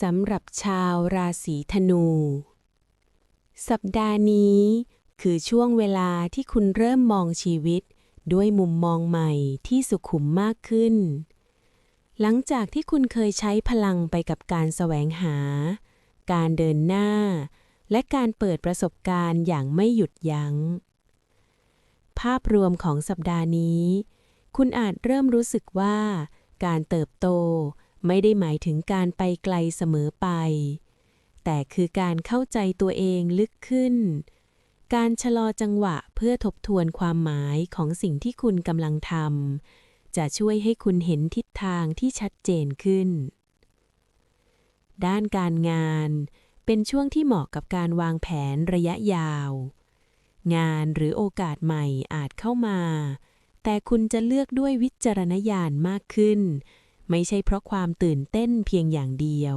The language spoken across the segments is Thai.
สำหรับชาวราศีธนู สัปดาห์นี้คือช่วงเวลาที่คุณเริ่มมองชีวิตด้วยมุมมองใหม่ที่สุขุมมากขึ้น หลังจากที่คุณเคยใช้พลังไปกับการแสวงหา การเดินหน้า และการเปิดประสบการณ์อย่างไม่หยุดยัง้ง ภาพรวมของสัปดาห์นี้ คุณอาจเริ่มรู้สึกว่า การเติบโต ไม่ได้หมายถึงการไปไกลเสมอไป แต่คือการเข้าใจตัวเองลึกขึ้น การชะลอจังหวะเพื่อทบทวนความหมายของสิ่งที่คุณกำลังทำจะช่วยให้คุณเห็นทิศทางที่ชัดเจนขึ้น ด้านการงานเป็นช่วงที่เหมาะกับการวางแผนระยะยาว งานหรือโอกาสใหม่อาจเข้ามา แต่คุณจะเลือกด้วยวิจารณญาณมากขึ้น ไม่ใช่เพราะความตื่นเต้นเพียงอย่างเดียว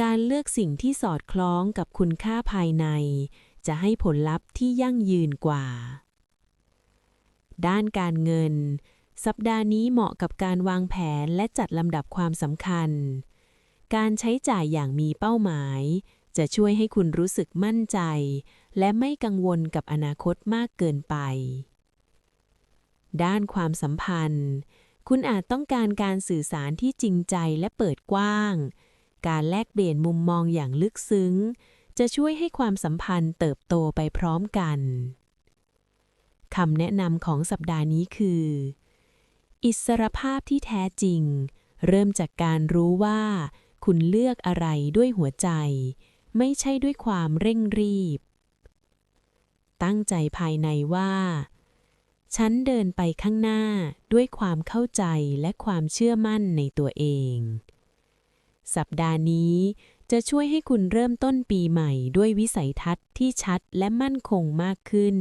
การเลือกสิ่งที่สอดคล้องกับคุณค่าภายใน จะให้ผลลัพธ์ที่ยั่งยืนกว่า ด้านการเงิน สัปดาห์นี้เหมาะกับการวางแผนและจัดลำดับความสำคัญ การใช้จ่ายอย่างมีเป้าหมาย จะช่วยให้คุณรู้สึกมั่นใจ และไม่กังวลกับอนาคตมากเกินไป ด้านความสัมพันธ์ คุณอาจต้องการการสื่อสารที่จริงใจและเปิดกว้าง การแลกเปลี่ยนมุมมองอย่างลึกซึ้ง จะช่วยให้ความสัมพันธ์เติบโตไปพร้อมกันคำแนะนำของสัปดาห์นี้คือ อิสรภาพที่แท้จริง เริ่มจากการรู้ว่า คุณเลือกอะไรด้วยหัวใจ ไม่ใช่ด้วยความเร่งรีบ ตั้งใจภายในว่า ฉันเดินไปข้างหน้าด้วยความเข้าใจและความเชื่อมั่นในตัวเอง สัปดาห์นี้จะช่วยให้คุณเริ่มต้นปีใหม่ด้วยวิสัยทัศน์ที่ชัดและมั่นคงมากขึ้น